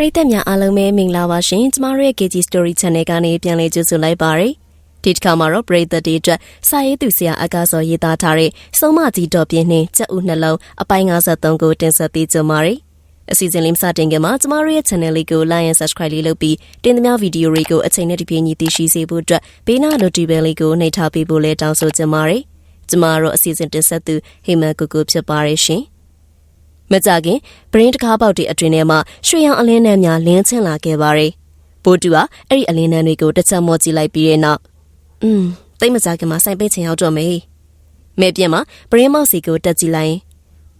ပရိသတ်များအားလုံးပဲမင်္ဂလာပါရှင်ကျမတို့ရဲ့ KG Story Channel ကနေပြန်လည်ကြိုဆိုလိုက်ပါရစေဒီတစ်ခါမှာတော့ပရိသတ်တွေအတွက်စာရေးသူဆရာအကားစောရေးသားထားတဲ့စုံမကြီးတော်ပြင်းနှင်းကြက်ဥနှလုံးအပိုင်း53ကိုတင်ဆက်ပေးကြပါရစေအစီအစဉ်လေးမစတင်ခင်မှာကျမတို့ရဲ့ channel လေးကို like and subscribe လေးလုပ်ပြီးတင်သမျှဗီဒီယိုတွေကိုအချိန်နဲ့တပြေးညီသိရှိစေဖို့အတွက်ဘေးနား notification လေးကိုနှိပ်ထားပေးဖို့လည်းတောင်းဆိုချင်ပါတယ်ကျမတို့အစီအစဉ်တင်ဆက်သူဟိမန်ကိုကိုဖြစ်ပါရရှင် မကြခင်ပရင်းတကားပေါက်တွေအတွင်ထဲမှာရွှေရောင်အလင်းနှံများလင်းချင်းလာခဲ့ပါတယ်။ဘိုးတူကအဲ့ဒီအလင်းနှံတွေကိုတစ်ချက်မော့ကြည့်လိုက်ပြီးတဲ့နောက်อืมတိတ်မကြခင်မှာစိုက်ပိတ်ချင်ရောက်တော့မေး။မဲပြင်းမှာပရင်းမောက်စီကိုတက်ကြည့်လိုက်ရင်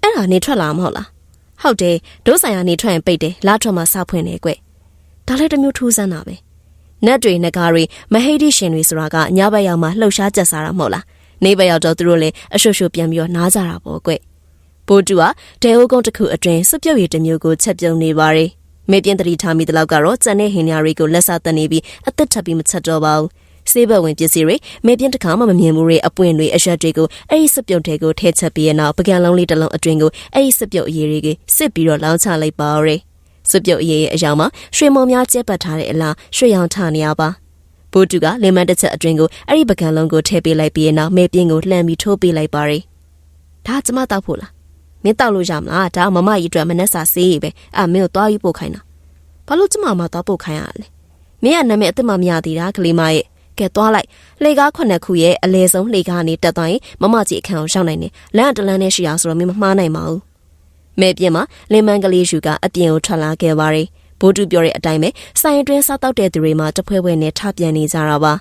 အဲ့ဒါနေထွက်လာမဟုတ်လား။ဟုတ်တယ်ဒိုးဆိုင်ကနေထွက်ရင်ပိတ်တယ်လာထွက်မှာစောက်ဖွင့်နေကွ။ဒါလည်းတစ်မျိုးထူးဆန်းတာပဲ။နတ်တွေငကားတွေမဟိတိရှင်တွေဆိုတာကညဘက်ရောက်မှလှုပ်ရှားကြက်စားတာမဟုတ်လား။နေဘက်ရောက်တော့သူတို့လည်းအရှုပ်ရှုပ်ပြန်ပြီးတော့နားကြတာပေါ့ကွ။ ဘိုးတူကဒဲအိုကုန်းတစ်ခုအတွင်းစွပြုတ်ရည်တစ်မျိုးကိုချက်ပြုံနေပါတယ်။မေပြင်းတတိထားမိတဲ့လောက်ကတော့ကြံတဲ့ဟင်းညာတွေကိုလက်စားတက်နေပြီးအသက်ထပ်ပြီးမချက်တော့ပါဘူး။ဆေးဘက်ဝင်ပစ္စည်းတွေမေပြင်းတစ်ခါမှမမြင်မှုတွေအပွင့်တွေအရက်တွေကိုအဲ့ဒီစွပြုတ်တွေကိုထည့်ချက်ပြီးရနောက်ပကံလုံးလေးတစ်လုံးအတွင်းကိုအဲ့ဒီစွပြုတ်အရည်တွေကစစ်ပြီးတော့လောင်းချလိုက်ပါရယ်။စွပြုတ်အရည်ရဲ့အယောင်မှာရွှေမုံများကျက်ပတ်ထားတဲ့အလားရွှေရောင်ထနေရပါ။ဘိုးတူကလင်မန်တစ်ချက်အတွင်းကိုအဲ့ဒီပကံလုံးကိုထည့်ပေးလိုက်ပြီးရနောက်မေပြင်းကိုလှမ်းပြီးထိုးပေးလိုက်ပါရယ်။ဒါကျမတောက်ဖို့လား မင်းတောက်လို့ရမလားဒါမမကြီးအတွက်မနှက်စာစေးပဲအာမင်းကိုသွားပြီးပို့ခိုင်းတာဘာလို့ကျမမသွားပို့ခိုင်းရလဲမင်းကနာမည်အစ်စ်မမရသေးတာကလေးမရဲ့ကဲသွားလိုက်လှေကားခုနှစ်ခုရဲ့အလဲဆုံးလှေကားကနေတက်သွားရင်မမကြီးအခန်းကိုရှောင်းနိုင်တယ်လမ်းတလန်းနဲ့ရှိအောင်ဆိုတော့မင်းမမှားနိုင်ပါဘူးမဲပြင်းမှာလင်မန်ကလေးယူကအပြင်ကိုထွက်လာခဲ့ပါတယ်ဘိုးတူပြောတဲ့အတိုင်းပဲဆိုင်အတွင်းစားတောက်တဲ့သူတွေမှာတဖွဲဖွဲနဲ့ထပြန်နေကြတာပါ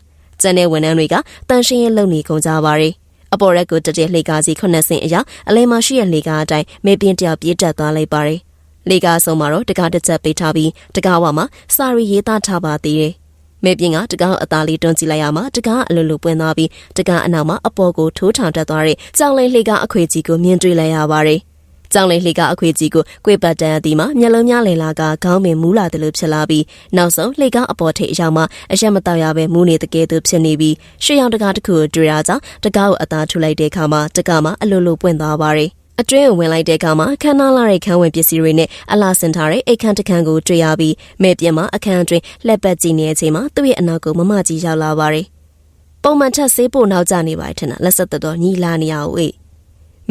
ကျန်တဲ့ဝန်ထမ်းတွေကတန်ရှင်းရင်လုံနေကုန်ကြပါတယ် အပေါ်ရက်ကိုတတဲ့လှေကားစီခုနှစ်ဆင့်အရာအလဲမရှိတဲ့လှေကားအတိုင်းမေပြင်းတယောက်ပြေးတက်သွားလိုက်ပါတယ်။လှေကားဆုံးမှာတော့တကားတစ်ချက်ပေးထားပြီးတကားဝမှာစာရီရေးသားထားပါသေးတယ်။မေပြင်းကတကားအသားလေးတွန်းကြည့်လိုက်ရမှာတကားအလိုလိုပွင့်သွားပြီးတကားအနောက်မှာအပေါ်ကိုထိုးထောင်တက်သွားတဲ့ကြောင်လိန်လှေကားအခွေကြီးကိုမြင်တွေ့လိုက်ရပါတယ်။ ကြောင်လိန်လှေကားအခွေကြီးကိုကွေပတ်တန်အသီးမှာမျက်လုံးများလည်လာကခေါင်းပင်မူးလာတယ်လို့ဖြစ်လာပြီးနောက်ဆုံးလှေကားအပေါ်ထိပ်အရောက်မှာအရက်မတော့ရပဲမူးနေတဲ့ကဲသူဖြစ်နေပြီးရွှေရောင်တကားတစ်ခုကိုတွေ့ရကြောင်းတကားကိုအသားထုလိုက်တဲ့အခါမှာတကားမှာအလိုလိုပွင့်သွားပါတယ်။အတွင်းကိုဝင်လိုက်တဲ့အခါမှာခန်းနာလာတဲ့ခန်းဝင်ပစ္စည်းတွေနဲ့အလားစင်ထားတဲ့အိတ်ခမ်းတစ်ခန်းကိုတွေ့ရပြီးမဲ့ပြင်းမှာအခန်းအတွင်းလက်ပတ်ကြည့်နေတဲ့အချိန်မှာသူ့ရဲ့အနောက်ကိုမမကြီးရောက်လာပါတယ်။ပုံမှန်ထက်ဆေးဖို့နောက်ကျနေပါတယ်ထင်တာလက်ဆက်တော်ညီလာနေရအောင်အေး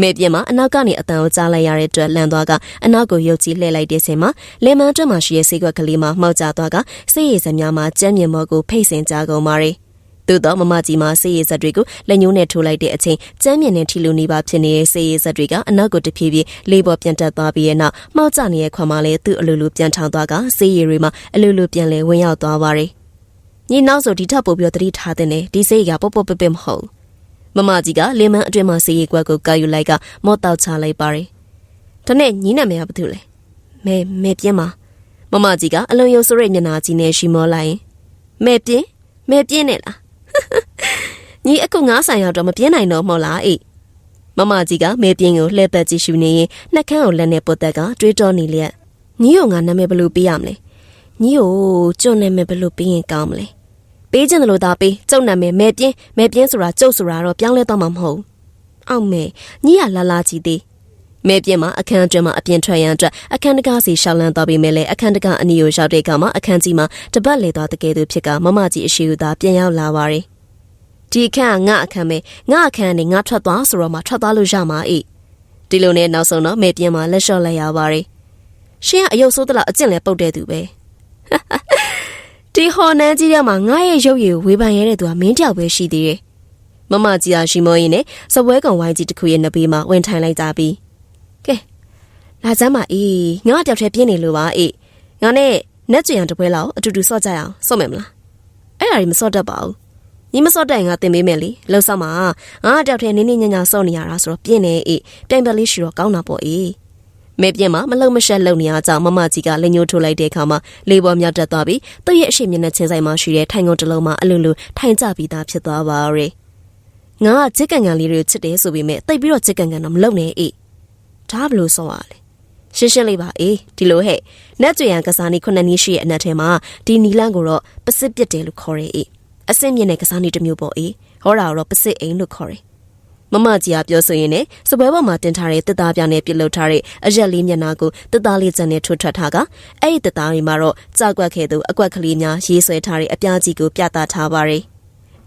မေပြင်းမှာအနောက်ကနေအတန်ကိုကြားလိုက်ရတဲ့အတွက်လန်သွားကအနောက်ကိုရုပ်ကြီးလှည့်လိုက်တဲ့ချိန်မှာလေမန်းတွက်မှာရှိတဲ့ဆေးကွက်ကလေးမှာမှောက်ကျသွားကဆေးရည်စများမှာကျမ်းမြင်မော်ကိုဖိတ်ဆင်ကြကုန်ပါရီသို့တော့မမကြီးမှာဆေးရည်စက်တွေကိုလက်ညှိုးနဲ့ထိုးလိုက်တဲ့အချိန်ကျမ်းမြင်နဲ့ထီလိုနေပါဖြစ်နေတဲ့ဆေးရည်စက်တွေကအနောက်ကိုတဖြည်းဖြည်းလေးပေါ်ပြန်တက်သွားပြီးရဲ့နောက်မှောက်ကျနေတဲ့ခွန်မလေးသူ့အလိုလိုပြန်ထောင်သွားကဆေးရည်တွေမှာအလိုလိုပြန်လဲဝင်ရောက်သွားပါရီညီနောက်ဆိုဒီထပ်ပို့ပြီးတတိထားတဲ့ဒီဆေးရည်ကပေါ့ပေါ့ပပမဟုတ် မမကြီးကလင်မန်းအတွင်းမှာစီရီကွက်ကိုကာယူလိုက်ကမော့တောက်ချလိုက်ပါတယ်။ဒါနဲ့ညီနာမည်ကဘာတူလဲ။မဲမဲပြင်းမှာမမကြီးကအလွန်ယုံဆိုးတဲ့မျက်နှာကြီးနဲ့ရှီမောလိုက်ရင်မဲပြင်းမဲပြင်းနဲ့လား။ညီအခုငါးဆိုင်ရောက်တော့မပြင်းနိုင်တော့မဟုတ်လားအေး။မမကြီးကမဲပြင်းကိုလှည့်ပတ်ကြည့်ရှုနေရင်နှက်ခမ်းကိုလက်နဲ့ပုတ်တက်ကတွေးတောနေလျက်ညီကိုငါနာမည်ဘယ်လိုပေးရမလဲ။ညီကိုကျွန်းနာမည်ဘယ်လိုပေးရင်ကောင်းမလဲ။ ပေးခြင်းလို့သာပေးကျုပ်နာမည်မဲပြင်းမဲပြင်းဆိုတာကျုပ်ဆိုတာတော့ပြောင်းလဲတော့မှာမဟုတ်အောက်မဲညီရလာလာကြည့်သေးမဲပြင်းမှာအခန်းအတွင်းမှာအပြင်ထွက်ရန်အတွက်အခန်းတကားစီရှောင်းလန်းသွားပြီးမဲလဲအခန်းတကားအနီကိုရောက်တဲ့အခါမှာအခန်းကြီးမှာတပတ်လေသွားတကယ်သူဖြစ်ကမမကြီးအရှိဦးသာပြန်ရောက်လာပါရီဒီအခန်းကငါအခန်းပဲငါအခန်းနဲ့ငါထွက်သွားဆိုတော့မှထွက်သွားလို့ရမှာအေးဒီလိုနဲ့နောက်ဆုံးတော့မဲပြင်းမှာလက်လျှော့လိုက်ရပါရီရှင်ကအယုတ်ဆိုးသလားအကျင့်လဲပုတ်တဲ့သူပဲ ဒီဟော်နန်းကြီးထဲမှာငါရဲ့ရုပ်ရည်ကိုဝေဖန်ရတဲ့သူကမင်းတယောက်ပဲရှိသေးတယ်။မမကြီးအားရှိမောရင်နဲ့စပွဲကောင်ဝိုင်းကြီးတစ်ခုရဲ့နဘေးမှာဝင်ထိုင်လိုက်ကြပြီးကဲလာစမ်းပါအေးငါတယောက်တည်းပြင်းနေလို့ပါအေးငါနဲ့နက်ကြံတပွဲလောက်အတူတူစော့ကြရအောင်စော့မယ်မလားအဲ့ဒါကြီးမစော့တတ်ပါဘူးညီမစော့တဲ့ငါတင်ပေးမယ်လေလှုပ်ဆောင်ပါငါတယောက်တည်းနင်းနေညညာစော့နေရတာဆိုတော့ပြင်းနေအေးပြိုင်ပလေးရှိတော့ကောင်းတာပေါ့အေး မဲပြင်းမှာမလုံမရှက်လုံနေအောင်ကြောင့်မမကြီးကလက်ညှိုးထိုးလိုက်တဲ့အခါမှာလေးပေါ်မြောက်တက်သွားပြီးသူ့ရဲ့အရှိမျက်နှာချင်းဆိုင်မှာရှိတဲ့ထိုင်ကုန်တစ်လုံးမှာအလိုလိုထိုင်ကြပြီးသားဖြစ်သွားပါရဲ့ငါကချစ်ကန်ကန်လေးတွေချစ်တယ်ဆိုပေမဲ့တိတ်ပြီးတော့ချစ်ကန်ကန်တော့မလုံနဲ့အေးဒါဘလို့ဆိုရလဲရှင်းရှင်းလေးပါအေးဒီလိုဟဲ့နတ်ကြွရန်ကစားနေခုနှစ်နည်းရှိရဲ့အနက်ထဲမှာဒီနီလန်းကိုတော့ပစစ်ပြစ်တယ်လို့ခေါ်ရဲအေးအစင်းမြင့်တဲ့ကစားနေတစ်မျိုးပေါ့အေးဟောတာတော့ပစစ်အိမ်လို့ခေါ်ရဲ မမကြီးကပြောဆိုရင်လည်းစပွဲပေါ်မှာတင်ထားတဲ့တစ်သားပြားနဲ့ပြုတ်လုထားတဲ့အရက်လေးမျက်နှာကိုတစ်သားလေးကျန်နဲ့ထွတ်ထွက်ထားကအဲ့ဒီတစ်သားတွေမှာတော့ကြောက်ကွက်ခဲ့သူအကွက်ကလေးများရေးဆွဲထားတဲ့အပြားကြီးကိုပြသထားပါရယ်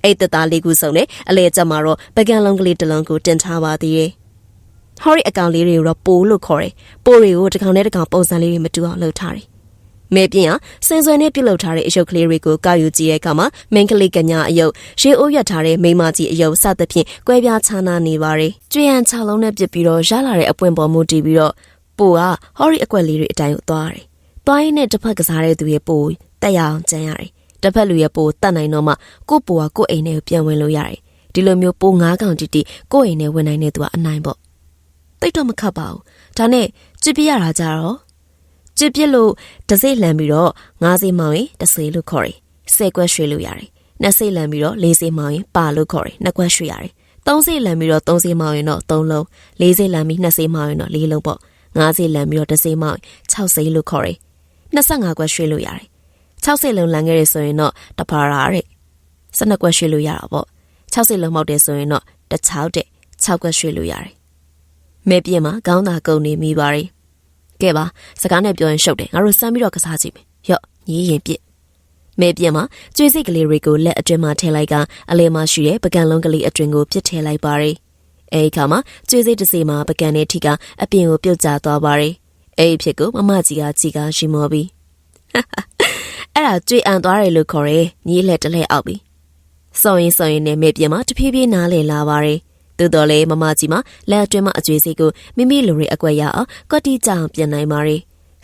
အဲ့တစ်သားလေးခုစုံနဲ့အလဲကျက်မှာတော့ပကံလုံးကလေးတစ်လုံးကိုတင်ထားပါသေးတယ်ဟော်ရီအကောင်လေးတွေကိုတော့ပိုးလို့ခေါ်တယ်ပိုးတွေကိုတစ်ကောင်နဲ့တစ်ကောင်ပုံစံလေးတွေမတူအောင်လုပ်ထားတယ် မဲပြင်းဟာစင်စွယ်နဲ့ပြုတ်လောက်ထားတဲ့အယုတ်ကလေးတွေကိုကောက်ယူကြည့်တဲ့အခါမှာမင်းကလေးကညာအယုတ်ရှေးအိုးရထားတဲ့မိမကြီးအယုတ်စသဖြင့်ကွဲပြားခြားနားနေပါရယ်ကျွေးရန်ခြောက်လုံးနဲ့ပြစ်ပြီးတော့ရလာတဲ့အပွင့်ပေါ်မူတည်ပြီးတော့ပိုကဟော်ရီအကွက်လေးတွေအတိုင်းကိုသွားတယ်။သွားရင်းနဲ့တစ်ဖက်ကစားတဲ့သူရဲ့ပိုတက်ရအောင်ကြမ်းရတယ်။တစ်ဖက်လူရဲ့ပိုတတ်နိုင်တော့မှကို့ပိုကကို့အိမ်ထဲကိုပြန်ဝင်လို့ရတယ်။ဒီလိုမျိုးပိုငါးကောင်တီတီကို့အိမ်ထဲဝင်နိုင်တဲ့သူကအနိုင်ပေါ့။တိတ်တော့မခတ်ပါဘူး။ဒါနဲ့ကြည့်ပြရတာကြတော့ ကြစ်ပြစ်လို့တစိမ့်လှန်ပြီးတော့ငါးစိမောင်ရင်တစိလို့ခေါ်တယ်။ဆယ်ကွက်ရွှေလို့ရတယ်။နှစ်စိလှန်ပြီးတော့လေးစိမောင်ရင်ပါလို့ခေါ်တယ်။နှစ်ကွက်ရွှေရတယ်။သုံးစိလှန်ပြီးတော့သုံးစိမောင်ရင်တော့သုံးလုံး။လေးစိလှန်ပြီးနှစ်စိမောင်ရင်တော့လေးလုံးပေါ့။ငါးစိလှန်ပြီးတော့တစ်စိမောင်6စိလို့ခေါ်တယ်။25ကွက်ရွှေလို့ရတယ်။6စိလုံးလှန်ခဲ့ရဆိုရင်တော့တပါရာတဲ့။12ကွက်ရွှေလို့ရတာပေါ့။6စိလုံးမောက်တယ်ဆိုရင်တော့တချောက်တဲ့6ကွက်ရွှေလို့ရတယ်။မဲပြင်းမှာခေါင်းသာကုန်နေမိပါ रे ကဲပါစကားနဲ့ပြောရင်ရှုပ်တယ်ငါတို့စမ်းပြီးတော့ကစားကြည့်မယ်ရော့ညီးရင်ပြစ်မဲပြင်းမှာကျွေးစိတ်ကလေးတွေကိုလက်အတွင်းမှာထည့်လိုက်ကအလဲမှာရှိတဲ့ပကံလုံးကလေးအတွင်းကိုပြစ်ထည့်လိုက်ပါရယ်အဲဒီခါမှာကျွေးစိတ်တစ်စီမှာပကံနဲ့ထိကအပြင်ကိုပြုတ်ကျသွားပါရယ်အဲဒီဖြစ်ကိုမမကြီးကကြည်ကားရှိမောပြီးအဲ့ဒါကျွေးအံသွားတယ်လို့ခေါ်ရယ်ညီးလက်တလဲအောက်ပြီးစောင်းရင်စောင်းရင်နဲ့မဲပြင်းမှာတဖြည်းဖြည်းနားလည်လာပါရယ် သို့တော်လည်းမမကြီးမှာလက်အတွင်းမှာအကျွေးစိတ်ကိုမိမိလိုရအကွက်ရအောင်ကွက်တီကြအောင်ပြင်နိုင်ပါရီ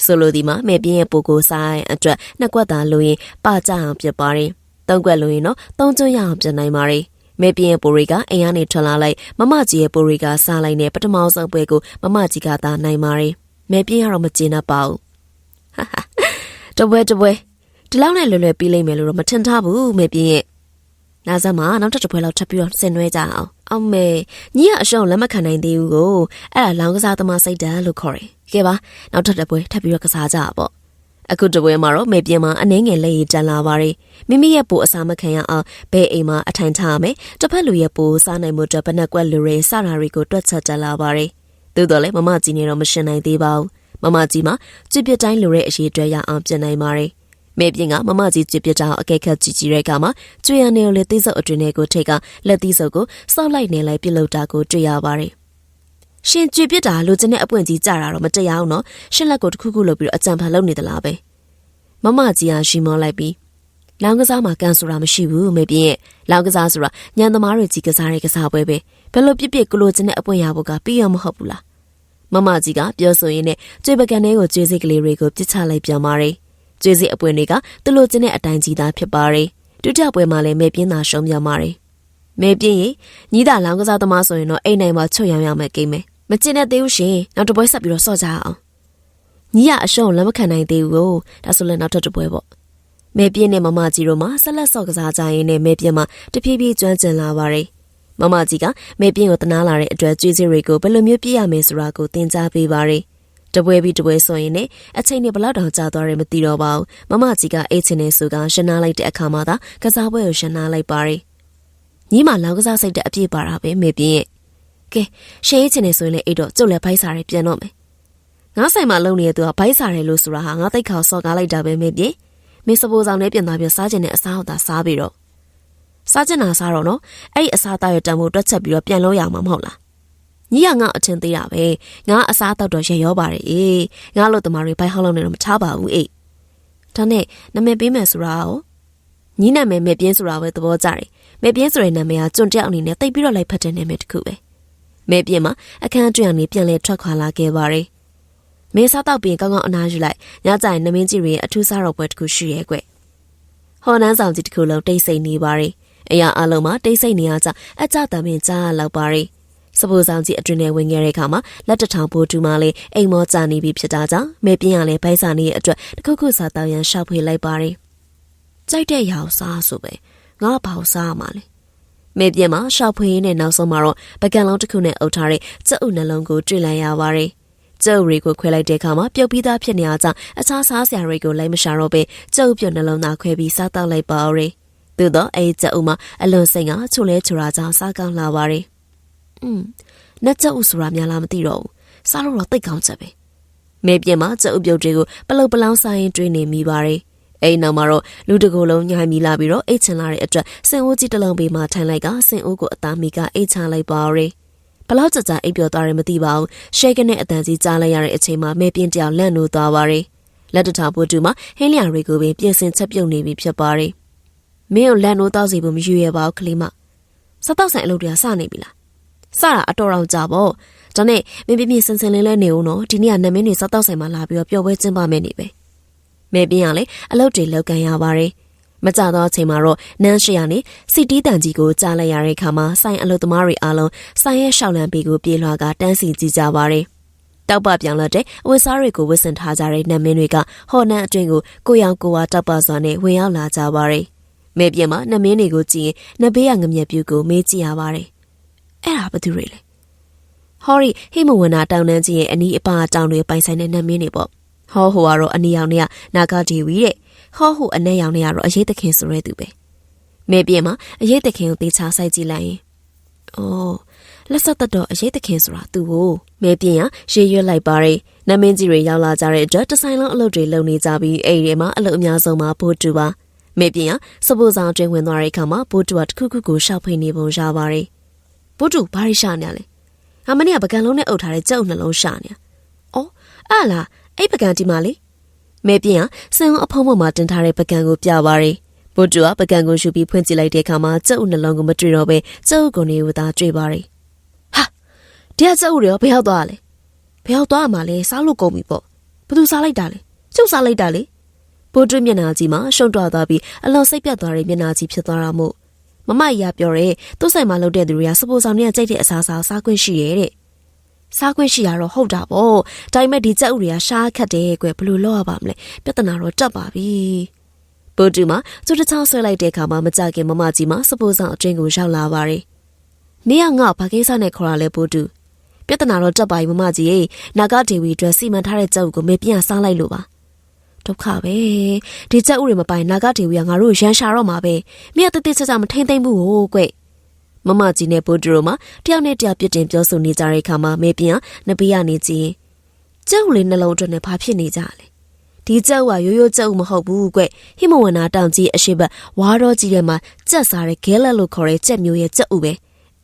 ဆိုလိုဒီမှာမဲပြင်းရဲ့ပိုကိုဆိုင်အတွက်နှစ်ကွက်သာလိုရင်ပကြအောင်ပြပါရီသုံးကွက်လိုရင်တော့သုံးကျွရအောင်ပြင်နိုင်ပါရီမဲပြင်းရဲ့ပိုရီကအိမ်ကနေထွက်လာလိုက်မမကြီးရဲ့ပိုရီကစားလိုက်နဲ့ပထမဆုံးပွဲကိုမမကြီးကသာနိုင်ပါရီမဲပြင်းကတော့မကျေနပ်ပါဘူးတပွဲတပွဲဒီလောက်နဲ့လွယ်လွယ်ပြီးလိမ့်မယ်လို့တော့မထင်ထားဘူးမဲပြင်းရဲ့ လာစမ်းမှာနောက်တစ်ပွဲလောက်ထပ်ပြီးတော့ဆင်နွှဲကြအောင်အောင်မေညီကအရှုံးလက်မခံနိုင်သေးဘူးကိုအဲ့ဒါလောင်းကစားသမားစိတ်ဓာတ်လို့ခေါ်တယ်။ကဲပါနောက်ထပ်တစ်ပွဲထပ်ပြီးတော့ကစားကြပါပေါ့။အခုတပွဲမှာတော့မေပြင်းမှာအနှင်းငယ်လေးတန်လာပါရီမိမိရဲ့ပိုအစာမခံရအောင်ဘဲအိမ်မှာအထိုင်ချရမယ်။တစ်ဖက်လူရဲ့ပိုစားနိုင်မှုအတွက်ဘဏ္ဍကွက်လူတွေစတာတွေကိုတွက်ချက်တက်လာပါရီ။သို့တော်လည်းမမကြီးနေတော့မရှင်နိုင်သေးပါဘူး။မမကြီးမှာကြွပြတိုင်းလူရဲ့အရေးအတွက်ရအောင်ပြင်နိုင်ပါရီ။ မဲပြင်းကမမကြီးကြစ်ပြစ်တာအကဲခတ်ကြည့်ကြည့်တဲ့အခါမှာကျွေရနေကိုလေသိစုပ်အတွင်းထဲကိုထိတ်ကလက်သီးစုပ်ကိုစောက်လိုက်နေလိုက်ပြစ်လို့တာကိုတွေ့ရပါတယ်။ရှင်ကြွေပြစ်တာလိုချင်တဲ့အပွင့်ကြီးကြတာတော့မတရားဘူးနော်။ရှင်လက်ကိုတစ်ခုခုလုပ်ပြီးတော့အကြံဖန်လုပ်နေသလားပဲ။မမကြီးကရှိမောလိုက်ပြီးလောင်ကစားမှာကန်ဆိုတာမရှိဘူးမေပြင်းရဲ့လောင်ကစားဆိုတာညံသမားတွေကြီးကစားတဲ့ကစားပွဲပဲဘယ်လိုပြစ်ပြစ်ကလိုချင်တဲ့အပွင့်ရဖို့ကပြီးရမဟုတ်ဘူးလားမမကြီးကပြောဆိုရင်းနဲ့ကျွေပကန်လေးကိုကျွေးစိတ်ကလေးတွေကိုပြစ်ချလိုက်ပြန်ပါတယ် ကျွေးစီအပွင့်တွေကသူလိုချင်တဲ့အတိုင်းကြီးသားဖြစ်ပါတယ်ဒုတိယပွဲမှာလည်းမဲပြင်းသာရှုံးပြန်ပါတယ်မဲပြင်းရင်ညီးတာလောင်းကစားသမားဆိုရင်တော့အိမ်နိုင်မှာချွတ်ရောင်ရမယ်ကိမ့်မယ်မကျင်တဲ့သေးဘူးရှင်နောက်တစ်ပွဲဆက်ပြီးတော့ဆော့ကြအောင်ညီးရအရှုံးလက်မခံနိုင်သေးဘူးကိုဒါဆိုလည်းနောက်ထပ်တစ်ပွဲပေါ့မဲပြင်းနဲ့မမကြီးတို့မှဆက်လက်ဆော့ကစားကြရင်းနဲ့မဲပြင်းမှာတဖြည်းဖြည်းကျွမ်းကျင်လာပါတယ်မမကြီးကမဲပြင်းကိုတနာလာတဲ့အတွက်ကျွေးစီတွေကိုဘယ်လိုမျိုးပြည့်ရမယ်ဆိုတာကိုသင်ကြားပေးပါတယ် တပွဲပြီးတပွဲဆိုရင်လည်းအချိန်နဲ့ဘလောက်တောင်ကြာသွားတယ်မသိတော့ပါဘူးမမကြီးကအိတ်ချင်နေဆိုကရှနာလိုက်တဲ့အခါမှာသာကစားပွဲကိုရှနာလိုက်ပါရီညီမလောက်ကစားစိတ်တဲ့အပြည့်ပါတာပဲမေပြင်းရဲ့ကဲရှေးချင်နေဆိုရင်လည်းအိတ်တော့ကျုပ်လည်းဘိုက်စားရပြန်တော့မယ်ငါဆိုင်မှာလုံနေတဲ့သူကဘိုက်စားတယ်လို့ဆိုတာဟာငါသိခါစော်ကားလိုက်တာပဲမေပြင်းမေစပိုးဆောင်နဲ့ပြန်သွားပြီးစားချင်တဲ့အစားအသာစားပြီးတော့စားချင်တာစားတော့နော်အဲ့ဒီအစားအသောက်ရတံမိုးတွက်ချက်ပြီးတော့ပြန်လို့ရမှာမဟုတ်လား ညီကငါအထင်သေးတာပဲငါအစားအသောက်တော့ရရောပါတယ်အေးငါလို့တမားတွေဘိုက်ဟောင်းလုံးနေတော့မချပါဘူးအေးဒါနဲ့နာမည်ပေးမယ်ဆိုတာရောညီနာမည်မေပြင်းဆိုတာပဲသဘောကျတယ်မေပြင်းဆိုတဲ့နာမည်ကကျွန်းတယောက်အနေနဲ့တိတ်ပြီးတော့လိုက်ဖတ်တဲ့နာမည်တစ်ခုပဲမေပြင်းမှာအခန်းအတွင်းကနေပြန်လဲထွက်ခွာလာခဲ့ပါတယ်မင်းစားတော့ပြင်ကောင်းကောင်းအနားယူလိုက်ညကြရင်နမင်းကြီးရဲ့အထူးစားတော့ပွဲတစ်ခုရှိရဲ့ကွဟော်နန်းဆောင်ကြီးတစ်ခုလုံးတိတ်ဆိတ်နေပါတယ်အရာအလုံးမှာတိတ်ဆိတ်နေရကြအကြတမ်းပင်ကြားလောက်ပါတယ် စပူဆောင်ကြီးအတွင်ထဲဝင်ခဲ့တဲ့အခါမှာလက်တထောင်ပိုးတူမလေးအိမ်မောကြနေပြီဖြစ်တာကြောင့်မေပြင်းရလဲဘိုက်စာနေရဲ့အတွက်တခုခုစားတောင်းရန်ရှောက်ဖွေလိုက်ပါတယ်။ကြိုက်တဲ့ရောင်စားဆိုပဲငါဘာလို့စားရမှာလဲ။မေပြင်းမှာရှောက်ဖွေရင်းနဲ့နောက်ဆုံးမှာတော့ပကံလုံးတစ်ခုနဲ့အုပ်ထားတဲ့ကြက်ဥနှလုံးကိုတွေ့လိုက်ရပါတယ်။ကျုပ်တွေကိုခွဲလိုက်တဲ့အခါမှာပြုတ်ပြီးသားဖြစ်နေအောင်ကြောင့်အခြားစားစရာတွေကိုလိုက်မရှာတော့ပဲကျုပ်ပြုတ်နှလုံးသားခွဲပြီးစားတော့လိုက်ပါရယ်။သို့တော့အဲကျုပ်မှာအလွန်စိတ်ကချိုလဲချိုရာကြောင့်စားကောင်းလာပါရယ်။ อืมနတ်ကြက်ဥဆိုတာများလားမသိတော့ဘူးစားလို့တော့တိတ်ကောင်းချက်ပဲမေပြင်းမှာကြက်ဥပြုတ်တွေကိုပလုတ်ပလောင်းဆိုင်ရင်တွေးနေမိပါတယ်အဲ့နောက်မှာတော့လူတကိုယ်လုံးညှိုင်မိလာပြီးတော့အိတ်ချင်လာတဲ့အတွက်စင်အိုးကြီးတစ်လုံးပေးမှထိုင်လိုက်ကစင်အိုးကိုအသားမီကအိတ်ချလိုက်ပါရယ်ဘလောက်ကြကြအိပ်ပျော်သွားတယ်မသိပါဘူးရှဲကနဲ့အတန်ကြီးကြားလိုက်ရတဲ့အချိန်မှာမဲပြင်းတယောက်လန့်လို့သွားပါရယ်လက်တထောင်ပို့တူမှာဟင်းလျာတွေကိုပင်ပြင်ဆင်ချက်ပြုတ်နေပြီဖြစ်ပါရယ်မင်းကိုလန့်လို့တောက်စီဖို့မယူရပါဘူးကလေးမစတော့ဆိုင်အလုပ်တွေကစနေပြီလား စတာအတော်တော်ကြာပေါ့ဒါနဲ့မင်းပြင်းပြင်းစင်စင်လေးလေးနေဦးနော်ဒီနေ့ကနမင်းနေစတော့ဆိုင်မှာလာပြီးတော့ပျော်ပွဲကျင်းပမယ်နေပဲမဲပြင်းကလည်းအလုပ်တွေလောက်ကန်ရပါရယ်မကြတော့အချိန်မှာတော့နန်းရှိရနေစီတီးတန်ကြီးကိုကြားလိုက်ရတဲ့အခါမှာဆိုင်အလုပ်သမားတွေအားလုံးဆိုင်ရဲ့ရှောက်လန့်ပေကိုပြေးလွှာကတန်းစီကြည့်ကြပါရယ်တောက်ပပြောင်လာတဲ့အဝတ်စားတွေကိုဝတ်ဆင်ထားကြတဲ့နတ်မင်းတွေကဟော်နန်းအတွင်းကိုကိုရောင်ကိုဝါတောက်ပစွာနဲ့ဝင်ရောက်လာကြပါရယ်မဲပြင်းမှာနတ်မင်းတွေကိုကြည့်ရင်နတ်ဘေးကငမြက်ပြူကိုမေးကြည့်ရပါရယ် အဲ့ဒါဘာသူတွေလဲဟော်ရီဟိမဝနာတောင်တန်းကြီးရဲ့အနီးအပါတောင်တွေပိုင်ဆိုင်တဲ့နတ်မင်းတွေပေါ့ဟောဟိုကတော့အနီရောင်တွေကနာဂဒေဝီတဲ့ဟောဟိုအနက်ရောင်တွေကတော့အရေးသခင်ဆိုရဲသူပဲမဲပြင်းမှာအရေးသခင်ကိုတေချာဆိုင်ကြည့်လိုက်ရင်အော်လက်ဆက်သက်တော့အရေးသခင်ဆိုတာသူ့ကိုမဲပြင်းကရေရွက်လိုက်ပါရဲ့နမင်းကြီးတွေရောက်လာကြတဲ့အတွက်တဆိုင်လုံးအလုပ်တွေလုပ်နေကြပြီးအဲ့ဒီမှာအလုပ်အများဆုံးမှာပိုးတူပါမဲပြင်းကစပူဆောင်တွင်ဝင်သွားတဲ့အခါမှာပိုးတူကတခုခုကိုရှောက်ဖိနေပုံရပါတယ် ပိုးတူဘာရိရှာနေလဲအမနီကပကံလုံးနဲ့အုပ်ထားတဲ့ကြက်အုပ်နှလုံးရှာနေ။အော်အဲ့လားအဲ့ပကံဒီမှာလေမဲပြင်းကစံအဖုံးပေါ်မှာတင်ထားတဲ့ပကံကိုပြပါရယ်ဘို့တူကပကံကိုရှူပြီးဖွင့်ကြည့်လိုက်တဲ့အခါမှာကျုပ်နှလုံးကိုမတွေ့တော့ပဲကျုပ်ကိုနေဦးသာတွေ့ပါရယ်ဟာဒီကကျုပ်တွေရောဘယ်ရောက်သွားလဲဘယ်ရောက်သွားမှလဲစားလို့ကုန်ပြီပေါ့ဘသူစားလိုက်တာလဲကျုပ်စားလိုက်တာလေဘို့တူမျက်နှာကြီးမှာရှုံတော့သွားပြီးအလွန်စိတ်ပြတ်သွားတဲ့မျက်နှာကြီးဖြစ်သွားတာမို့ မမကြီးကပြောတယ်သူ့ဆိုင်မှာလုပ်တဲ့သူတွေကစပိုဆောင်နဲ့ကြိုက်တဲ့အစားအစာစားခွင့်ရှိရဲ့တဲ့စားခွင့်ရှိရတော့ဟုတ်တာပေါ့ဒါပေမဲ့ဒီကြက်ဥတွေကရှားခတ်တယ်ကွယ်ဘယ်လိုလုပ်ရပါမလဲပြဿနာတော့တက်ပါပြီဘိုတူမှာသူတစ်ချောင်းဆွဲလိုက်တဲ့အခါမှာမကြခင်မမကြီးမှာစပိုးဆောင်အတွင်းကိုရောက်လာပါတယ်နေရငါဘာကိစ္စနဲ့ခေါ်ရလဲဘိုတူပြဿနာတော့တက်ပါပြီမမကြီးရေနာဂဒေဝီအတွက်စီမံထားတဲ့ကြက်ဥကိုမေပြန်စားလိုက်လို့ပါ ဒုက္ခပဲဒီကြက်ဥတွေမပိုင်နာဂဒေဝီကငါတို့ရန်ရှာတော့မှာပဲမင်းအတတိချက်ချက်မထိမ့်သိမ့်ဘူးဟိုကွမမကြီးနဲ့ဘိုဒရိုမှာတယောက်နဲ့တယောက်ပြစ်တင်ပြောဆိုနေကြတဲ့အခါမှာမေပြင်းကနဘေးကနေကြည့်ကျုပ်လေးနှလုံးအတွက်နဲ့ဘာဖြစ်နေကြလဲဒီကျုပ်ကရိုးရိုးကျုပ်မဟုတ်ဘူးကွဟိမဝနာတောင်ကြီးအရှိဘဝါတော့ကြီးထဲမှာကြက်စားတဲ့ဂဲလက်လို့ခေါ်တဲ့ကြက်မျိုးရဲ့ကြက်ဥပဲ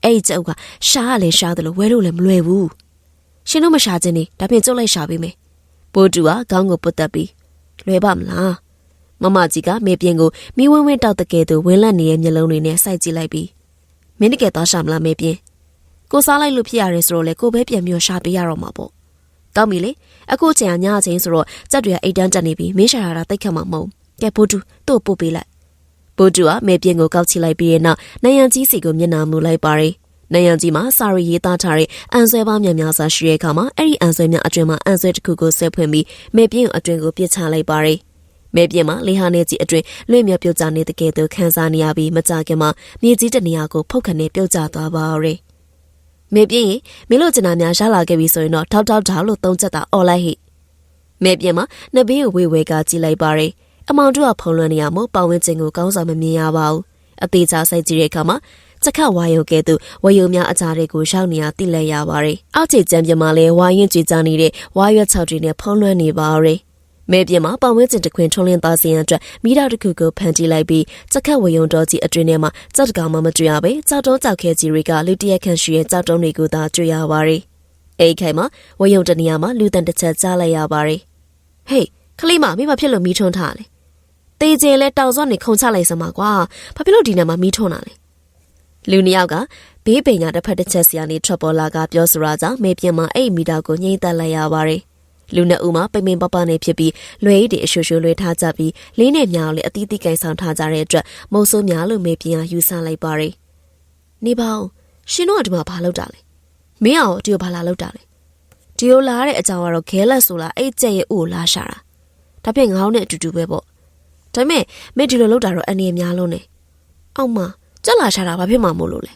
အဲ့ဒီကြက်ဥကရှားရလဲရှားတယ်လို့ဝဲလို့လည်းမလွယ်ဘူးရှင်တို့မရှာခြင်းနေဒါပြင်ကျုပ်လိုက်ရှာပေးမယ်ဘိုတူကခေါင်းကိုပုတ်တက်ပြီး လွယ်ပါမလားမမကြီးကမေပြင်းကိုမိဝင်းဝင်းတောက်တကယ်သူဝင်းလက်နေတဲ့မျက်လုံးတွေနဲ့စိုက်ကြည့်လိုက်ပြီးမင်းတကယ်သွားရှာမလားမေပြင်းကိုစားလိုက်လို့ဖြစ်ရတယ်ဆိုတော့လေကိုပဲပြန်ပြီးရှာပေးရတော့မှာပေါ့ကောင်းပြီလေအခုချိန်ကညအချိန်ဆိုတော့ကြက်တွေကအိတ်တန်းတက်နေပြီမင်းရှာရတာတိတ်ခတ်မှာမဟုတ်ကဲဘိုတူသူ့ပို့ပေးလိုက်ဘိုတူကမေပြင်းကိုကောက်ချလိုက်ပြီးတဲ့နောက်နိုင်ရန်ကြီးစီကိုမျက်နှာမူလိုက်ပါတယ် နိုင်ရန်ကြီးမှာစာရီရေးသားထားတဲ့အန်ဆွဲပေါင်းများများစွာရှိတဲ့အခါမှာအဲ့ဒီအန်ဆွဲများအတွင်မှာအန်ဆွဲတစ်ခုကိုဆွဲဖွင့်ပြီးမေပြင်းကိုအတွင်ကိုပြစ်ချလိုက်ပါတယ်မဲပြင်းမှာလေဟာနေကြီးအတွင်လွင့်မြပြုတ်ကြနေတဲ့ကဲ့သို့ခန်းစားနေရပြီးမကြခင်မှာမြေကြီးတနေရာကိုဖုတ်ခနဲ့ပြုတ်ကျသွားပါရဲ့မဲပြင်းရင်မင်းတို့ကျင်နာများရလာခဲ့ပြီဆိုရင်တော့ထောက်ထောက်ထောက်လို့သုံးချက်တာအော်လိုက်ဟိမဲပြင်းမှာနဘေးကိုဝေဝေကကြည့်လိုက်ပါရဲ့အမောင်တို့ကဖုံလွှမ်းနေရမို့ပတ်ဝန်းကျင်ကိုကောင်းစွာမမြင်ရပါဘူးအသေးချာစိုက်ကြည့်တဲ့အခါမှာ စခတ်ဝါယုံကဲ့သို့ဝယုံများအကြားတွေကိုရောက်နေရသိလဲရပါတယ်အောက်ခြေကြံပြမှာလဲဝါရင်ကြည်ကြနေတဲ့ဝါရွက်၆တွေနဲ့ဖုံးလွှမ်းနေပါရဲ့မဲပြင်းမှာပတ်ဝန်းကျင်တစ်ခွင်ထုံးလင်းသားစီရန်အတွက်မိသားတစ်ခုကိုဖန်တီးလိုက်ပြီးစက်ခတ်ဝေယုံတော်ကြီးအတွင်းထဲမှာကြောက်တကောင်မှမတွေ့ရပဲကြောက်တုံးကြောက်ခဲကြီးတွေကလူတရက်ခန့်ရှိရဲ့ကြောက်တုံးတွေကိုသာတွေ့ရပါတယ်။အဲဒီခိုင်မှာဝေယုံတနေရာမှာလူတန်တစ်ချက်ကြားလိုက်ရပါတယ်။ဟေးခလေးမမိမဖြစ်လို့မီးထွန်းထားလေ။တေးကျဲလဲတောင်စောနေခုံချလိုက်စမ်းပါကွာ။ဘာဖြစ်လို့ဒီနေရာမှာမီးထွန်းတာလဲ။ လူနှစ်ယောက်ကဘေးပိန်ကတစ်ဖက်တစ်ချက်စီကနေထွက်ပေါ်လာကပြောဆိုရာကြောင့်မေပြင်းမှာအဲ့မီတာကိုငြိမ့်သက်လိုက်ရပါတယ်။လူနှစ်ဦးမှာပိမ့်ပိမ့်ပပနေဖြစ်ပြီးလွယ်ရည်တွေအရှူရှူလွှဲထားကြပြီးလေးနဲ့မြောင်လည်းအသီးသီးကင်ဆောင်ထားကြတဲ့အတွက်မုံဆိုးများလို့မေပြင်းအားယူဆလိုက်ပါရယ်နေပါဦးရှင်တို့ကဒီမှာဘာလုပ်တာလဲမင်းအောင်ဒီကိုဘာလာလုပ်တာလဲဒီကိုလာတဲ့အကြောင်းကတော့ခဲလက်ဆိုလားအဲ့ကျက်ရဲ့ဥကိုလာရှာတာဒါပြင်ငောင်းနဲ့အတူတူပဲပေါ့ဒါပေမဲ့မင်းဒီလိုလုပ်တာတော့အနေအများလုံးနေအောက်မှာ ကြက်လာရှာတာဘာဖြစ်မှာမို့လို့လဲ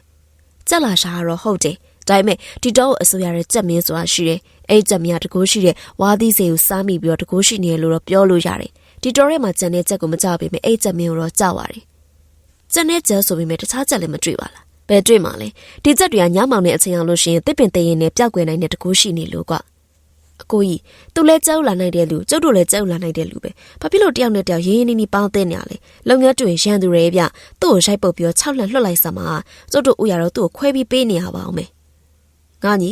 ကြက်လာရှာကတော့ဟုတ်တယ်ဒါပေမဲ့ဒီတော့အစိုးရရဲ့ကြက်မင်းဆိုတာရှိတယ်အဲ့ကြက်မင်းကတကိုးရှိတဲ့ဝါသီးစေကိုစားမိပြီးတော့တကိုးရှိနေလို့တော့ပြောလို့ရတယ်ဒီတော့ရဲမှာကြံတဲ့ကြက်ကိုမကြောက်ပေမဲ့အဲ့ကြက်မင်းကိုတော့ကြောက်ရတယ်ကြက်နဲ့ကြက်ဆိုပေမဲ့တခြားကြက်လည်းမတွေ့ပါလားဘယ်တွေ့မှာလဲဒီချက်တွေကညမောင်တဲ့အချိန်အောင်လို့ရှိရင်တစ်ပင်တရင်နဲ့ပျောက်ကွယ်နိုင်တဲ့တကူရှိနေလို့ကွာ အကိုကြီးသူလဲကြောက်လာနိုင်တဲ့လူကျုပ်တို့လည်းကြောက်လာနိုင်တဲ့လူပဲဘာဖြစ်လို့တယောက်နဲ့တယောက်ရင်းရင်းနှီးနှီးပေါင်းတဲ့နေရလဲလုံငန်းတွင်ရန်သူတွေဗျသူ့ကိုရှိုက်ပုတ်ပြီးတော့6လက်လွှတ်လိုက်စမှာကျုပ်တို့ဥရတော့သူ့ကိုခွဲပြီးပေးနေရပါအောင်မယ်ငါညီ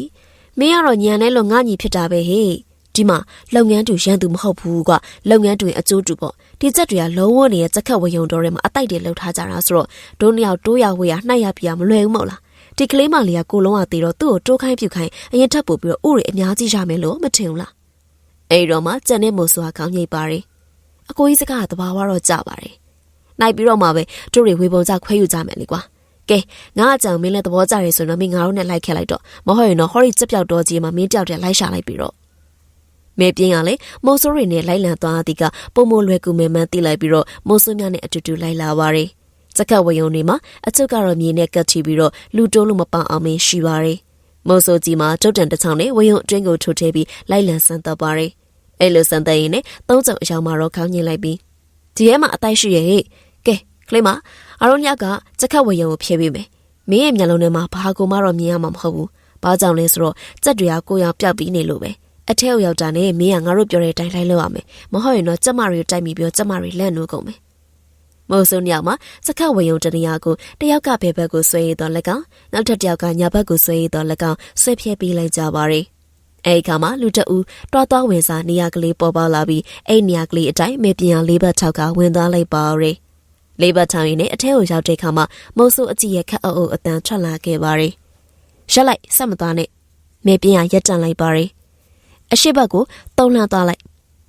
မင်းကတော့ညံနေလို့ငါညီဖြစ်တာပဲဟေ့ဒီမှာလုပ်ငန်းတူရန်သူမဟုတ်ဘူးကွာလုပ်ငန်းတူအကျိုးတူပေါ့ဒီချက်တွေကလုံးဝနေတဲ့စက်ခတ်ဝယုံတော်ထဲမှာအတိုက်တွေလှုပ်ထားကြတာဆိုတော့ဒုနှစ်ယောက်တိုးရဝေးရနှိုက်ရပြရမလွယ်ဘူးမဟုတ်လား ဒီကလေးမလေးကကိုလုံးဝသေးတော့သူ့ကိုတိုးခိုင်းပြုတ်ခိုင်းအရင်ထပ်ပို့ပြီးတော့ဥတွေအများကြီးရမယ်လို့မထင်ဘူးလားအဲ့တော့မှကြံတဲ့မို့ဆိုတာခေါင်းညိတ်ပါတယ်အကိုကြီးစကားကတဘာဝတော့ကြပါတယ်နိုင်ပြီးတော့မှပဲတို့တွေဝေပုံကြခွဲယူကြမယ်လေကွာကဲငါအကြောင်မင်းလည်းသဘောကျရဆိုတော့မင်းငါတို့နဲ့လိုက်ခဲ့လိုက်တော့မဟုတ်ရင်တော့ဟော်ရီချက်ပြောက်တော်ကြီးမှာမင်းတယောက်တည်းလိုက်ရှာလိုက်ပြီးတော့မေပြင်းကလည်းမိုးစိုးရီနဲ့လိုက်လံသွားသည်ကပုံမလွယ်ကူမဲမှန်းသိလိုက်ပြီးတော့မိုးစိုးများနဲ့အတူတူလိုက်လာပါတယ်။ စက်ကဝယုံနေမှာအချုပ်ကတော့မြေနဲ့ကတ်ချီပြီးတော့လူတိုးလို့မပအောင်မင်းရှိပါတယ်။မိုးစိုးကြီးမှာတုတ်တန်တစ်ချောင်းနဲ့ဝယုံအတွင်းကိုထိုးထည့်ပြီးလိုက်လံဆန်းသက်ပါတယ်။အဲ့လိုဆန်းသက်ရင်လည်းသုံးစုံအယောင်မှာတော့ခေါင်းညင်လိုက်ပြီးဒီထဲမှာအတိုက်ရှိရဲ့ဟဲ့ကဲကလေးမအရုံးညကစက်ကဝယုံကိုဖြဲပေးမယ်။မင်းရဲ့မျက်လုံးထဲမှာဘာကိုမှတော့မြင်ရမှာမဟုတ်ဘူး။ဘာကြောင့်လဲဆိုတော့စက်တွေကကိုယ်ရောက်ပြောက်ပြီးနေလို့ပဲ။အထက်ရောက်တာနဲ့မင်းကငါတို့ပြောတဲ့အတိုင်းလိုက်လုပ်ရမယ်မဟုတ်ရင်တော့ကျမတွေကိုတိုက်မိပြီးတော့ကျမတွေလန့်လို့ကုန်မယ် မိုးစုံညောက်မှာစခတ်ဝေယုံတနေရာကိုတယောက်ကဘယ်ဘက်ကိုဆွဲရတော့လက်ကောင်နောက်ထပ်တယောက်ကညာဘက်ကိုဆွဲရတော့လက်ကောင်ဆွဲဖြဲပေးလိုက်ကြပါရီအဲဒီခါမှာလူတအူတွားသွားဝင်စားနေရာကလေးပေါ်ပေါလာပြီးအဲ့နေရာကလေးအတိုင်းမေပြင်းလေးဘက်ထောက်ကဝင်သွားလိုက်ပါရီလေးဘက်ထောင်ရင်နဲ့အထဲကိုရောက်တဲ့ခါမှာမိုးစုအကြည့်ရခက်အုပ်အတန်ထွက်လာခဲ့ပါရီရက်လိုက်ဆက်မသွားနဲ့မေပြင်းကရက်တန်လိုက်ပါရီအရှိဘက်ကိုတုံးလှန်သွားလိုက်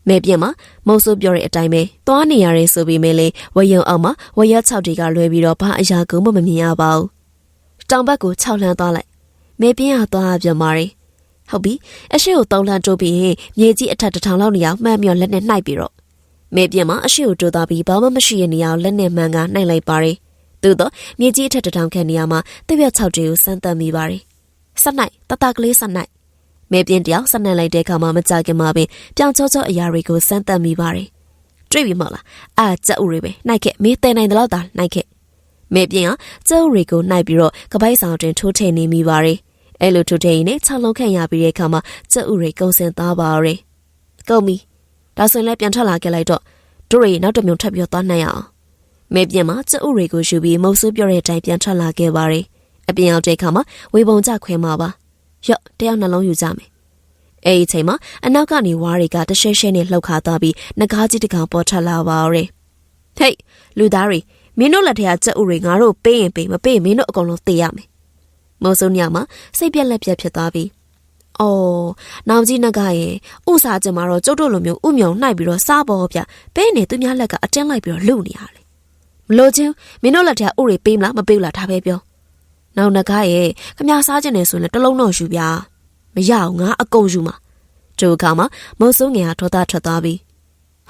မဲပြင်းမှာမုံဆိုးပြောတဲ့အတိုင်းပဲသွားနေရတယ်ဆိုပြီးမဲလေဝယုံအောင်မှာဝရ6တွေကလွဲပြီးတော့ဘာအရာကုန်မှမမြင်ရပါဘူးတောင်ဘက်ကို6လှမ်းသွားလိုက်မဲပြင်းကသွားပြန်မာရီဟုတ်ပြီအရှိကိုတုံးလှန်တိုးပြီးရင်မြေကြီးအထက်တစ်ထောင်လောက်နေအောင်မှန်မြော်လက်နဲ့နှိုက်ပြီးတော့မဲပြင်းမှာအရှိကိုတိုးသွားပြီးဘာမှမရှိရနေအောင်လက်နဲ့မှန်ကနှိုက်လိုက်ပါရီသို့တော့မြေကြီးအထက်တစ်ထောင်ခန့်နေရာမှာတပြက်6တွေကိုစမ်းသပ်မိပါရီဆက်နိုင်တတကလေးဆက်နိုင် မဲပြင်းတယောက်ဆက်နှံလိုက်တဲ့အခါမှာမကြခင်မှာပင်ပြောင်ချောချောအရာတွေကိုစမ်းသပ်မိပါတယ်။တွေ့ပြီမဟုတ်လား။အာကြက်ဥတွေပဲနှိုက်ခဲ့မင်းတဲနိုင်တယ်လို့သာနှိုက်ခဲ့။မဲပြင်းကကြက်ဥတွေကိုနှိုက်ပြီးတော့ကပိုက်ဆောင်တွင်ထိုးထည့်နေမိပါတယ်။အဲလိုထိုးထည့်ရင်လည်း၆လုံးခန့်ရပြီးတဲ့အခါမှာကြက်ဥတွေကုံစင်သားပါရယ်။ကုန်ပြီ။ဒါဆိုရင်လည်းပြန်ထွက်လာခဲ့လိုက်တော့တို့တွေနောက်တစ်မြုံထပ်ပြီးတော့သွားနှံ့ရအောင်။မဲပြင်းမှာကြက်ဥတွေကိုယူပြီးမုတ်ဆိုးပြောတဲ့အတိုင်းပြန်ထွက်လာခဲ့ပါတယ်။အပြင်ရောက်တဲ့အခါမှာဝေပုံကြခွဲမှာပါ။ ရော့တယောက်နှလုံးယူကြမယ်အဲ့ဒီချိန်မှာအနောက်ကနေဝါးတွေကတရှဲရှဲနဲ့လှုပ်ခါသွားပြီးငကားကြီးတကောင်ပေါ်ထွက်လာပါရဲ့ဟေးလူသားတွေမင်းတို့လက်ထက်ကကြက်ဥတွေငါတို့ပေးရင်ပေးမပေးမင်းတို့အကုန်လုံးသေရမယ်မော်စုံညမှာစိတ်ပြက်လက်ပြက်ဖြစ်သွားပြီးအော်နောင်ကြီးနဂရဲ့ဥစားကြမှာတော့ကျုပ်တို့လိုမျိုးဥမြုံနှိုက်ပြီးတော့စားပေါ်ဗျပဲနေသူများလက်ကအတင်းလိုက်ပြီးတော့လူနေရလေမလို့ချင်းမင်းတို့လက်ထက်ဥတွေပေးမလားမပေးလားဒါပဲပြော နောင်နဂရဲ့ခမစားခြင်းနေဆိုရင်တလုံးတော့ယူဗျာမရအောင်ငါအကုန်ယူမှာကျိုးကမှမုံစိုးငယ်ကထောသားထွက်သွားပြီ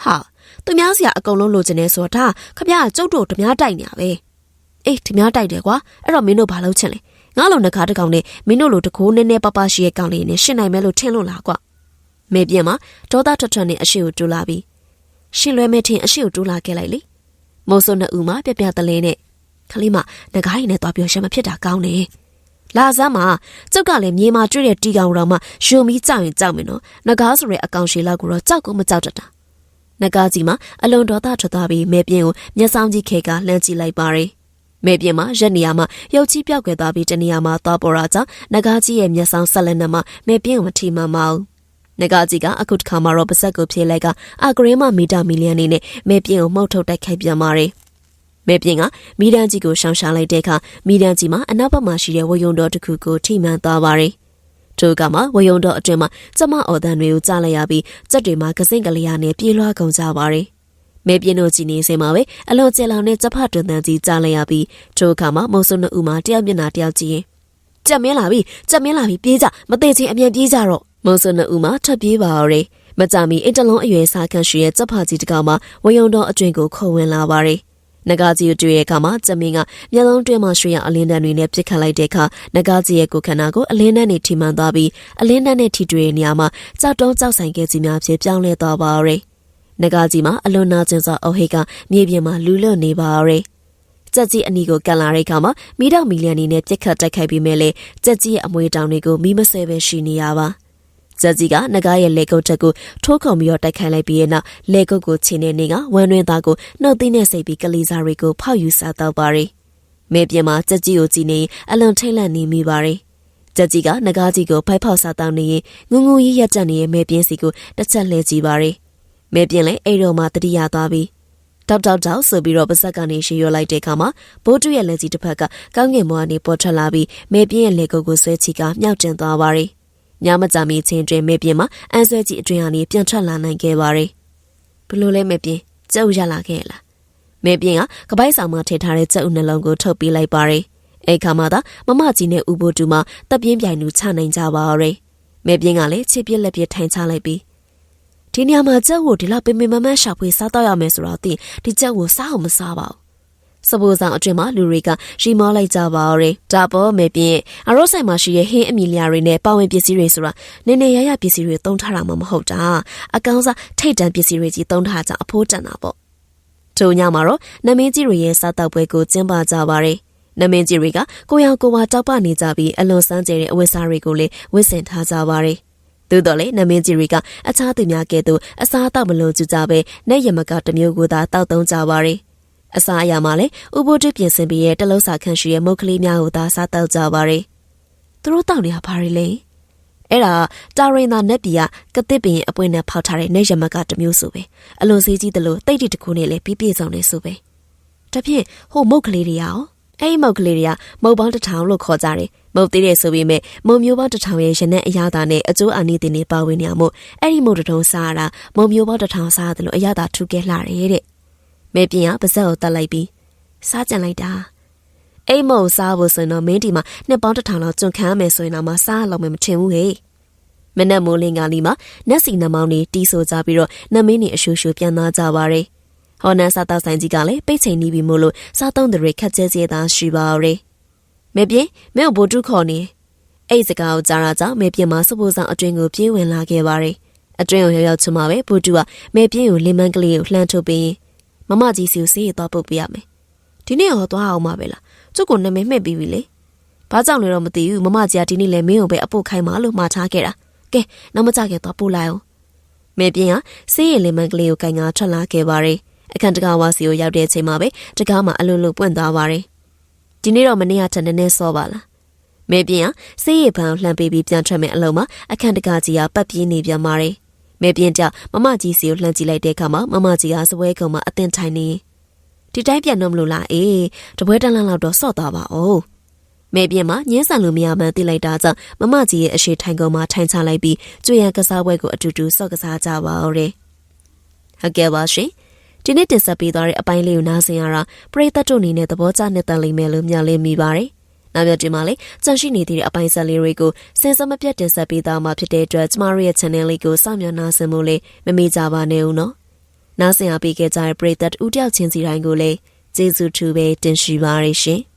ဟာသူများစီကအကုန်လုံးလိုချင်နေဆိုတော့ဒါခမကကျုပ်တို့ဓမြတိုက်နေရပဲအေးဓမြတိုက်တယ်ကွာအဲ့တော့မင်းတို့ဘာလုပ်ချင်လဲငါလိုနှကားတစ်ကောင်နဲ့မင်းတို့လိုတကိုးနည်းနည်းပပရှိရဲ့ကောင်လေးနဲ့ရှင်းနိုင်မယ်လို့ထင်လို့လားကွာမေပြင်းမှာဒေါသထွက်ထွက်နဲ့အရှိကိုတူလာပြီးရှင်လွဲမဲထင်အရှိကိုတူလာခဲ့လိုက်လေမိုးစုံနှစ်ဦးမှာပြပြတလဲနဲ့ ခလေးမငကားရင်နဲ့သွားပြောရှမ်းမဖြစ်တာကောင်းတယ်လာစမ်းမှာကျုပ်ကလည်းမြေမှာတွေ့တဲ့တီကောင်တော်မှယုံပြီးကြောက်ရင်ကြောက်မယ်နော်ငကားဆိုတဲ့အကောင်ရှည်လောက်ကိုတော့ကြောက်ကိုမကြောက်တတ်တာငကားကြီးမှာအလွန်ဒေါသထွက်သွားပြီးမဲပြင်းကိုမျက်စောင်းကြီးခေကလှမ်းကြည့်လိုက်ပါတယ်မဲပြင်းမှာရက်နေရာမှာရုပ်ကြီးပြောက်ွယ်သွားပြီးတနေရာမှာသွားပေါ်လာကြောင်းငကားကြီးရဲ့မျက်စောင်းဆက်လက်နဲ့မှမဲပြင်းကိုမထီမှန်ပါဘူးနဂါကြီးကအခုတစ်ခါမှတော့ပါဆက်ကိုဖြေလိုက်ကအဂရင်းမမီတာမီလီယံနေနဲ့မဲပြင်းကိုမှုတ်ထုတ်တိုက်ခိုက်ပြန်ပါတယ်။ မဲပြင်းကမိဒန်းကြီးကိုရှောင်ရှားလိုက်တဲ့အခါမိဒန်းကြီးမှာအနောက်ဘက်မှာရှိတဲ့ဝယုံတော်တစ်ခုကိုထိမှန်သွားပါတယ်။ထိုကမှဝယုံတော်အတွင်မှာကျမအော်တန်တွေကိုကြားလိုက်ရပြီးစက်တွေမှာကစင့်ကလေးရနဲ့ပြေးလွှားကုန်ကြပါတယ်။မဲပြင်းတို့ကြည်နေစင်မှာပဲအလွန်ကျလောင်နဲ့စဖတ်တွင်တန်ကြီးကြားလိုက်ရပြီးထိုကမှမုံစုံနှစ်ဦးမှာတယောက်မျက်နှာတယောက်ကြည့်ရင်ကြက်မင်းလာပြီကြက်မင်းလာပြီပြေးကြမသေးချင်းအမြန်ပြေးကြတော့မုံစုံနှစ်ဦးမှာထပ်ပြေးပါရယ်မကြမီအင်တလုံးအရွယ်စားခန့်ရှိရဲ့စဖတ်ကြီးတကောင်မှာဝယုံတော်အတွင်ကိုခုံဝင်လာပါတယ်။ နဂါကြီးကိုတွေ့တဲ့အခါမှာကျမင်းကမျက်လုံးတွင်းမှာရွှေရအလင်းတန်းတွေနဲ့ပြစ်ခတ်လိုက်တဲ့အခါနဂါကြီးရဲ့ကိုယ်ခန္ဓာကိုအလင်းတန်းနဲ့ထိမှန်သွားပြီးအလင်းတန်းနဲ့ထိတွေ့တဲ့နေရာမှာကြောက်တုံးကြောက်ဆိုင်ခဲ့ကြီးများဖြစ်ပြောင်းလဲသွားပါရယ်နဂါကြီးမှာအလွန်နာကျင်စွာအဟိကမြေပြင်မှာလူလွတ်နေပါရယ်ကြက်ကြီးအနီကိုကန်လာတဲ့အခါမှာမိတော့မီလီယံနေနဲ့ပြစ်ခတ်တိုက်ခိုက်ပြီးမဲ့လေကြက်ကြီးရဲ့အမွေတောင်တွေကိုမိမဆဲပဲရှိနေရပါ ကြက်ကြီးကနဂါရဲ့လေကုတ်ချက်ကိုထိုးခုံပြီးတော့တိုက်ခိုက်လိုက်ပြီးရဲ့နောက်လေကုတ်ကိုချင်းနေနေကဝမ်းတွင်းသားကိုနှုတ်သိနဲ့စိတ်ပြီးကလေးစားတွေကိုဖောက်ယူစားတော့ပါရီမေပြင်းမှာကြက်ကြီးကိုကြည့်နေအလွန်ထိတ်လန့်နေမိပါရီကြက်ကြီးကနဂါကြီးကိုဖိုက်ဖောက်စားတောင်းနေရင်ငုံငုံရရက်တက်နေတဲ့မေပြင်းစီကိုတစ်ချက်လှည့်ကြည့်ပါရီမေပြင်းလည်းအဲ့တော့မှတတိယသွားပြီးတောက်တောက်တောက်ဆိုပြီးတော့ပါဇက်ကနေရှေ့ရလိုက်တဲ့အခါမှာဘိုးတူရဲ့လက်ကြီးတစ်ဖက်ကကောင်းငင်ဘွားနေပေါ်ထွက်လာပြီးမေပြင်းရဲ့လက်ကုပ်ကိုဆွဲချီကမြောက်တင်သွားပါရီ ညမကြမီချင်းတွင်မေပြင်းမှာအန်ဆွဲကြီးအတွင်ဟာနေပြန်ထွက်လာနိုင်ခဲ့ပါရီဘလို့လဲမေပြင်းကျုပ်ရလာခဲ့လားမေပြင်းကကပိုက်ဆောင်မှာထည့်ထားတဲ့ကြက်ဥနှလုံးကိုထုတ်ပေးလိုက်ပါရီအဲ့ခါမှသာမမကြီးနဲ့ဦးဘိုးတူမတပ်ပြင်းပြိုင်လူချနိုင်ကြပါရီမေပြင်းကလည်းချစ်ပြက်လက်ပြထိုင်ချလိုက်ပြီးဒီနေရာမှာကြက်ကိုဒီလောက်ပင်ပင်မမရှာဖွေစားတော့ရမယ်ဆိုတော့သိဒီကြက်ကိုစားအောင်မစားပါဘူး စပိုးဆောင်အတွင်မှာလူတွေကရီမောလိုက်ကြပါရယ်ဒါပေါ်မေပြင်းအရောဆိုင်မှာရှိတဲ့ဟင်းအမီလီယာတွေနဲ့ပါဝင်ပစ္စည်းတွေဆိုတာနည်းနည်းရရပစ္စည်းတွေတုံးထားတာမှမဟုတ်တာအကောင်းစားထိတ်တန့်ပစ္စည်းတွေကြီးတုံးထားကြအဖိုးတန်တာပေါ့ထိုညမှာတော့နမင်းကြီးတွေရဲ့စားတောက်ပွဲကိုကျင်းပကြပါရယ်နမင်းကြီးတွေကကိုရောင်ကိုဝါတောက်ပနေကြပြီးအလွန်စမ်းကြဲတဲ့အဝတ်စားတွေကိုလည်းဝတ်ဆင်ထားကြပါရယ်သို့တော်လေနမင်းကြီးတွေကအခြားသူများကဲ့သို့အစားအသောက်မလုံးကျကြပဲနဲ့ရမကတစ်မျိုးကိုသာတောက်သုံးကြပါရယ် အစားအရာမှာလည်းဥပုတုပြင်ဆင်ပြီးရဲ့တလုံးစာခန့်ရှိရဲ့မုတ်ကလေးများကိုသာစားတောက်ကြပါရယ်သူတို့တောက်နေရပါရယ်လေအဲ့ဒါတာရင်သာနက်ပီကကတစ်ပင်အပွင့်နဲ့ဖောက်ထားတဲ့နေရမကတစ်မျိုးဆိုပဲအလွန်စေးကြီးသလိုတိတ်တိတကူနဲ့လည်းပြီးပြည့်စုံနေဆိုပဲတဖြင့်ဟိုမုတ်ကလေးတွေရောအဲ့ဒီမုတ်ကလေးတွေကမုတ်ပေါင်းတစ်ထောင်လို့ခေါ်ကြတယ်မုတ်သေးတယ်ဆိုပေမဲ့မုံမျိုးပေါင်းတစ်ထောင်ရဲ့ရနက်အရာသာနဲ့အကျိုးအာနိသင်တွေပါဝင်နေမှုအဲ့ဒီမုတ်တထုံးစားရတာမုံမျိုးပေါင်းတစ်ထောင်စားတယ်လို့အရာသာထူကဲလှတယ်တဲ့ မေပြင်းကပါဇက်ကိုတတ်လိုက်ပြီးစားကြံလိုက်တာအိမ်မုံစားဖို့ဆိုရင်တော့မင်းဒီမှာနှစ်ပေါင်းတစ်ထောင်လောက်ကျွန်းခမ်းမယ်ဆိုရင်တော့မစားလောက်မယ်မထင်ဘူးဟေ့မနက်မိုးလင်းကလေးမှာနက်စီနှမောင်းနေတီးဆိုကြပြီးတော့နမင်းနေအရှူရှူပြန်သွားကြပါရယ်ဟော်နန်စားတောက်ဆိုင်ကြီးကလည်းပိတ်ချိန်နေပြီမို့လို့စားသုံးတဲ့တွေခက်ကျဲကျဲသားရှိပါရယ်မေပြင်းမင်းကိုဘိုတုခေါ်နေအဲ့စကားကိုကြားရကြောင်းမေပြင်းမှာစပိုးဆောင်အတွင်ကိုပြေးဝင်လာခဲ့ပါရယ်အတွင်ကိုရောက်ရောက်ချမှာပဲဘိုတုကမေပြင်းကိုလင်မန်းကလေးကိုလှမ်းထုတ်ပြီး မမကြီးစီကိုဆေးရသွားပုတ်ပေးရမယ်ဒီနေ့ရောသွားအောင်ပါပဲလားကျုပ်ကနာမည်မှဲ့ပြီးပြီလေဘာကြောင့်လဲတော့မသိဘူးမမကြီးကဒီနေ့လဲမင်းကိုပဲအပုတ်ခိုင်းမှလို့မှားထားခဲ့တာကဲနောက်မကြခင်သွားပို့လိုက်အောင်မေပြင်းကဆေးရည်လင်မန်းကလေးကိုကင်ငါထွက်လာခဲ့ပါရယ်အခန်းတကားဝါစီကိုရောက်တဲ့အချိန်မှာပဲတကားမှာအလိုလိုပွင့်သွားပါရယ်ဒီနေ့တော့မနေ့ကထက်နည်းနည်းစောပါလားမေပြင်းကဆေးရည်ပန်းလှမ်းပေးပြီးပြန်ထွက်မဲ့အလုံးမှာအခန်းတကားကြီးကပတ်ပြေးနေပြန်ပါရယ် မေပြင်းကြောင့်မမကြီးစီကိုလှမ်းကြည့်လိုက်တဲ့အခါမှာမမကြီးကစပွဲကုံမှာအသင်ထိုင်နေဒီတိုင်းပြန်တော့မလို့လားအေးတပွဲတန်းလန်းလောက်တော့စော့သွားပါဦးမေပြင်းမှာညင်းဆန်လို့မရမှန်းသိလိုက်တာကြောင့်မမကြီးရဲ့အရှိထိုင်ကုံမှာထိုင်ချလိုက်ပြီးကျွေရကစားပွဲကိုအတူတူစော့ကစားကြပါဦးတယ်ဟုတ်ကဲ့ပါရှင်ဒီနေ့တင်ဆက်ပေးသွားတဲ့အပိုင်းလေးကိုနားဆင်ရတာပရိသတ်တို့အနေနဲ့သဘောကျနှစ်သက်လိမ့်မယ်လို့မျှော်လင့်မိပါတယ်။ နောက်ပြဒီမှာလည်းကြန့်ရှိနေသေးတဲ့အပိုင်းဆက်လေးတွေကိုစင်စမပြတ်တင်ဆက်ပေးသွားမှာဖြစ်တဲ့အတွက်ကျမတို့ရဲ့ channel လေးကိုစောင့်မျှော်နားဆင်ဖို့လေးမမေ့ကြပါနဲ့ဦးနော်။နားဆင်အားပေးခဲ့ကြတဲ့ပရိသတ်ဦးတယောက်ချင်းစီတိုင်းကိုလည်းကျေးဇူးထူးပဲတင်ရှိပါရရှင်။